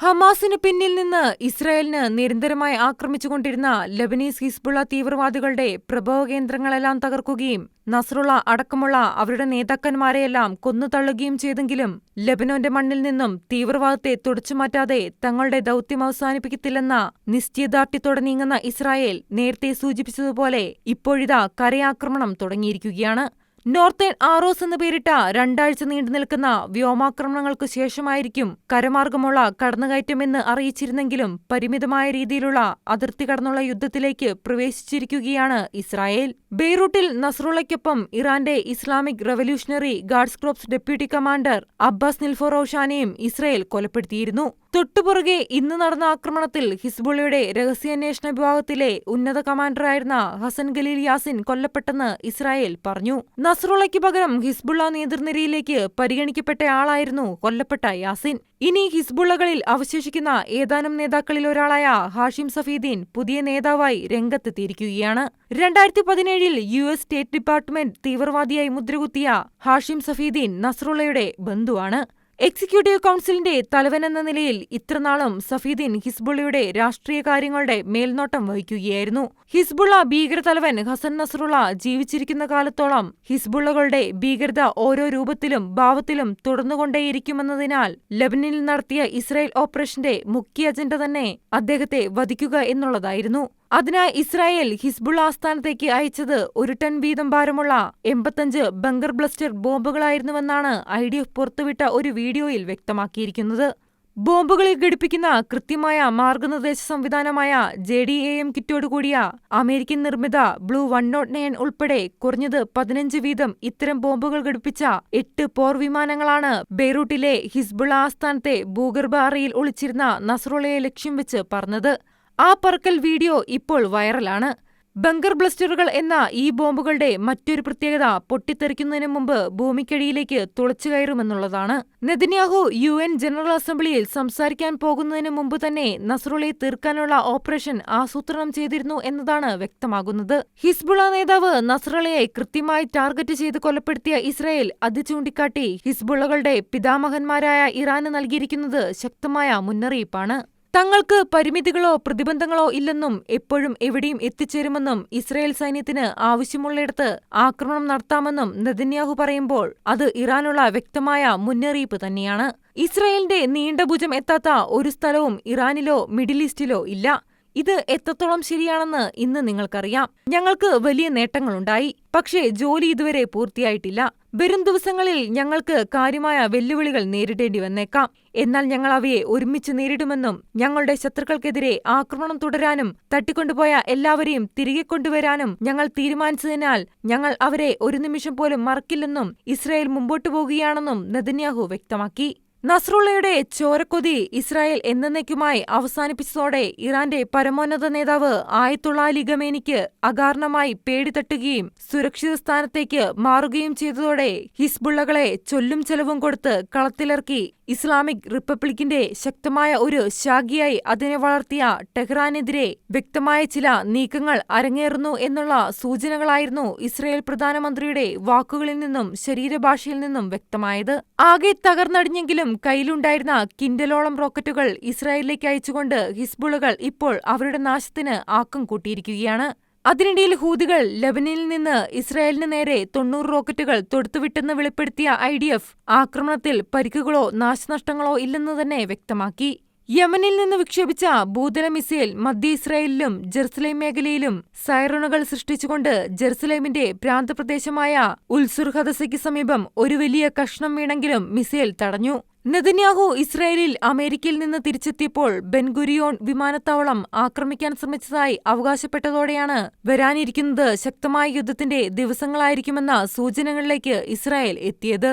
ഹമാസിന് പിന്നിൽ നിന്ന് ഇസ്രായേലിന് നിരന്തരമായി ആക്രമിച്ചുകൊണ്ടിരുന്ന ലബനീസ് ഹിസ്ബുള്ള തീവ്രവാദികളുടെ പ്രഭവകേന്ദ്രങ്ങളെല്ലാം തകർക്കുകയും നസ്രുള്ള അടക്കമുള്ള അവരുടെ നേതാക്കന്മാരെയെല്ലാം കൊന്നുതള്ളുകയും ചെയ്തെങ്കിലും ലബനോന്റെ മണ്ണിൽ നിന്നും തീവ്രവാദത്തെ തുടച്ചുമാറ്റാതെ തങ്ങളുടെ ദൗത്യം അവസാനിപ്പിക്കത്തില്ലെന്ന നിശ്ചയദാർഢ്യത്തോടെ നീങ്ങുന്ന ഇസ്രായേൽ നേരത്തെ സൂചിപ്പിച്ചതുപോലെ ഇപ്പോഴിതാ കരയാക്രമണം തുടങ്ങിയിരിക്കുകയാണ്. നോർത്തേൺ ആറോസ് എന്ന് പേരിട്ട രണ്ടാഴ്ച നീണ്ടുനിൽക്കുന്ന വ്യോമാക്രമണങ്ങൾക്ക് ശേഷമായിരിക്കും കരമാർഗമുള്ള കടന്നുകയറ്റമെന്ന് അറിയിച്ചിരുന്നെങ്കിലും പരിമിതമായ രീതിയിലുള്ള അതിർത്തി കടന്നുള്ള യുദ്ധത്തിലേക്ക് പ്രവേശിച്ചിരിക്കുകയാണ് ഇസ്രായേൽ. ബെയ്റൂട്ടിൽ നസ്രുള്ളയ്ക്കൊപ്പം ഇറാന്റെ Islamic revolutionary guards crops deputy commander Abbas നിൽഫോറോഷാനെയും Israel കൊലപ്പെടുത്തിയിരുന്നു. തൊട്ടുപുറകെ ഇന്ന് നടന്ന ആക്രമണത്തിൽ ഹിസ്ബുള്ളയുടെ രഹസ്യാന്വേഷണ വിഭാഗത്തിലെ ഉന്നത കമാൻഡറായിരുന്ന ഹസൻ ഖലീൽ യാസിൻ കൊല്ലപ്പെട്ടെന്ന് ഇസ്രായേൽ പറഞ്ഞു. നസ്രുള്ളയ്ക്ക് പകരം ഹിസ്ബുള്ള നേതൃനിരയിലേക്ക് പരിഗണിക്കപ്പെട്ടയാളായിരുന്നു കൊല്ലപ്പെട്ട യാസിൻ. ഇനി ഹിസ്ബുള്ളകളിൽ അവശേഷിക്കുന്ന ഏതാനും നേതാക്കളിൽ ഒരാളായ ഹാഷിം സഫീദീൻ പുതിയ നേതാവായി രംഗത്തെത്തിയിരിക്കുകയാണ്. രണ്ടായിരത്തി പതിനേഴിൽ യു എസ് സ്റ്റേറ്റ് ഡിപ്പാർട്ട്മെന്റ് തീവ്രവാദിയായി മുദ്രകുത്തിയ ഹാഷിം സഫീദീൻ നസ്രുള്ളയുടെ ബന്ധുവാണ്. എക്സിക്യൂട്ടീവ് കൗൺസിലിന്റെ തലവനെന്ന നിലയിൽ ഇത്രനാളും സഫീദീൻ ഹിസ്ബുള്ളയുടെ രാഷ്ട്രീയ കാര്യങ്ങളുടെ മേൽനോട്ടം വഹിക്കുകയായിരുന്നു. ഹിസ്ബുള്ള ഭീകരതലവൻ ഹസൻ നസറുള്ള ജീവിച്ചിരിക്കുന്ന കാലത്തോളം ഹിസ്ബുള്ളകളുടെ ഭീകരത ഓരോ രൂപത്തിലും ഭാവത്തിലും തുടർന്നുകൊണ്ടേയിരിക്കുമെന്നതിനാൽ ലബനിൽ നടത്തിയ ഇസ്രായേൽ ഓപ്പറേഷന്റെ മുഖ്യ അജണ്ട തന്നെ അദ്ദേഹത്തെ വധിക്കുക എന്നുള്ളതായിരുന്നു. അതിനായി ഇസ്രായേൽ ഹിസ്ബുള്ള ആസ്ഥാനത്തേക്ക് അയച്ചത് ഒരു ടൺ വീതം ഭാരമുള്ള എൺപത്തഞ്ച് ബങ്കർ ബ്ലസ്റ്റർ ബോംബുകളായിരുന്നുവെന്നാണ് ഐ ഡി എഫ് പുറത്തുവിട്ട ഒരു വീഡിയോയിൽ വ്യക്തമാക്കിയിരിക്കുന്നത്. ബോംബുകളിൽ ഘടിപ്പിക്കുന്ന കൃത്യമായ മാർഗനിർദ്ദേശ സംവിധാനമായ ജെ ഡി എ എം കിറ്റോടുകൂടിയ അമേരിക്കൻ നിർമ്മിത ബ്ലൂ വൺ നോട്ട് നയൻ ഉൾപ്പെടെ കുറഞ്ഞത് പതിനഞ്ച് വീതം ഇത്തരം ബോംബുകൾ ഘടിപ്പിച്ച എട്ട് പോർ വിമാനങ്ങളാണ് ബെയ്റൂട്ടിലെ ഹിസ്ബുള്ള ആസ്ഥാനത്തെ ഭൂഗർഭ അറയിൽ ഒളിച്ചിരുന്ന നസ്രോളയെ ലക്ഷ്യം വെച്ച് പറന്നത്. ആ പറക്കൽ വീഡിയോ ഇപ്പോൾ വൈറലാണ്. ബങ്കർ ബ്ലസ്റ്ററുകൾ എന്ന ഈ ബോംബുകളുടെ മറ്റൊരു പ്രത്യേകത പൊട്ടിത്തെറിക്കുന്നതിന് മുമ്പ് ഭൂമിക്കടിയിലേക്ക് തുളച്ചു കയറുമെന്നുള്ളതാണ്. നെതിന്യാഹു യു എൻ ജനറൽ അസംബ്ലിയിൽ സംസാരിക്കാൻ പോകുന്നതിന് മുമ്പ് തന്നെ നസ്രുളെ തീർക്കാനുള്ള ഓപ്പറേഷൻ ആസൂത്രണം ചെയ്തിരുന്നു എന്നതാണ് വ്യക്തമാകുന്നത്. ഹിസ്ബുള നേതാവ് നസ്രളയെ കൃത്യമായി ടാർഗറ്റ് ചെയ്ത് കൊലപ്പെടുത്തിയ ഇസ്രായേൽ അത് ചൂണ്ടിക്കാട്ടി ഹിസ്ബുള്ളകളുടെ പിതാമഹന്മാരായ ഇറാന് നൽകിയിരിക്കുന്നത് ശക്തമായ മുന്നറിയിപ്പാണ്. തങ്ങൾക്ക് പരിമിതികളോ പ്രതിബന്ധങ്ങളോ ഇല്ലെന്നും എപ്പോഴും എവിടെയും എത്തിച്ചേരുമെന്നും ഇസ്രയേൽ സൈന്യത്തിന് ആവശ്യമുള്ളിടത്ത് ആക്രമണം നടത്താമെന്നും നെതന്യാഹു പറയുമ്പോൾ അത് ഇറാനുള്ള വ്യക്തമായ മുന്നറിയിപ്പ് തന്നെയാണ്. ഇസ്രയേലിന്റെ നീണ്ട ഭുജം എത്താത്ത ഒരു സ്ഥലവും ഇറാനിലോ മിഡിൽ ഈസ്റ്റിലോ ഇല്ല. ഇത് എത്രത്തോളം ശരിയാണെന്ന് ഇന്ന് നിങ്ങൾക്കറിയാം. ഞങ്ങൾക്ക് വലിയ നേട്ടങ്ങളുണ്ടായി. പക്ഷേ ജോലി ഇതുവരെ പൂർത്തിയായിട്ടില്ല. വരും ദിവസങ്ങളിൽ ഞങ്ങൾക്ക് കാര്യമായ വെല്ലുവിളികൾ നേരിടേണ്ടി വന്നേക്കാം. എന്നാൽ ഞങ്ങൾ അവയെ ഒരുമിച്ച് നേരിടുമെന്നും ഞങ്ങളുടെ ശത്രുക്കൾക്കെതിരെ ആക്രമണം തുടരാനും തട്ടിക്കൊണ്ടുപോയ എല്ലാവരെയും തിരികെ കൊണ്ടുവരാനും ഞങ്ങൾ തീരുമാനിച്ചതിനാൽ ഞങ്ങൾ അവരെ ഒരു നിമിഷം പോലും മറക്കില്ലെന്നും ഇസ്രായേൽ മുമ്പോട്ടു പോകുകയാണെന്നും നെതന്യാഹു വ്യക്തമാക്കി. നസ്രുള്ളയുടെ ചോരക്കൊതി ഇസ്രായേൽ എന്നേക്കുമായി അവസാനിപ്പിച്ചതോടെ ഇറാന്റെ പരമോന്നത നേതാവ് ആയത്തുള്ള ലിഗമേനിക്ക് അകാരണമായി പേടി തട്ടുകയും സുരക്ഷിത സ്ഥാനത്തേക്ക് മാറുകയും ചെയ്തതോടെ ഹിസ്ബുള്ളകളെ ചൊല്ലും ചെലവും കൊടുത്ത് കളത്തിലിറക്കി ഇസ്ലാമിക് റിപ്പബ്ലിക്കിന്റെ ശക്തമായ ഒരു ശാഖിയായി അതിനെ വളർത്തിയ ടെഹ്റാനെതിരെ വ്യക്തമായ ചില നീക്കങ്ങൾ അരങ്ങേറുന്നു എന്നുള്ള സൂചനകളായിരുന്നു ഇസ്രായേൽ പ്രധാനമന്ത്രിയുടെ വാക്കുകളിൽ നിന്നും ശരീരഭാഷയിൽ നിന്നും വ്യക്തമായത്. ആകെ തകർന്നടിഞ്ഞെങ്കിലും കയ്യിലുണ്ടായിരുന്ന കിൻഡലോളം റോക്കറ്റുകൾ ഇസ്രായേലിലേക്ക് അയച്ചുകൊണ്ട് ഹിസ്ബുളുകൾ ഇപ്പോൾ അവരുടെ നാശത്തിന് ആക്കം കൂട്ടിയിരിക്കുകയാണ്. അതിനിടയിൽ ഹൂതികൾ ലബനിൽ നിന്ന് ഇസ്രായേലിന് നേരെ തൊണ്ണൂറ് റോക്കറ്റുകൾ തൊടുത്തുവിട്ടെന്ന് വെളിപ്പെടുത്തിയ ഐ ഡി എഫ് ആക്രമണത്തിൽ പരിക്കുകളോ നാശനഷ്ടങ്ങളോ ഇല്ലെന്ന് തന്നെ വ്യക്തമാക്കി. യമനിൽ നിന്ന് വിക്ഷേപിച്ച ഭൂതല മിസൈൽ മധ്യ ഇസ്രായേലിലും ജെറുസലേം മേഖലയിലും സൈറണുകൾ സൃഷ്ടിച്ചുകൊണ്ട് ജെറുസലേമിന്റെ പ്രാന്തപ്രദേശമായ ഉൽസുർ ഹദസയ്ക്ക് സമീപം ഒരു വലിയ കഷ്ണം വീണെങ്കിലും മിസൈൽ തടഞ്ഞു. നെതന്യാഹു ഇസ്രായേലിൽ അമേരിക്കയിൽ നിന്ന് തിരിച്ചെത്തിയപ്പോൾ ബെൻഗുരിയോൺ വിമാനത്താവളം ആക്രമിക്കാൻ ശ്രമിച്ചതായി അവകാശപ്പെട്ടതോടെയാണ് വരാനിരിക്കുന്നത് ശക്തമായ യുദ്ധത്തിന്റെ ദിവസങ്ങളായിരിക്കുമെന്ന സൂചനകളിലേക്ക് ഇസ്രായേൽ എത്തിയത്.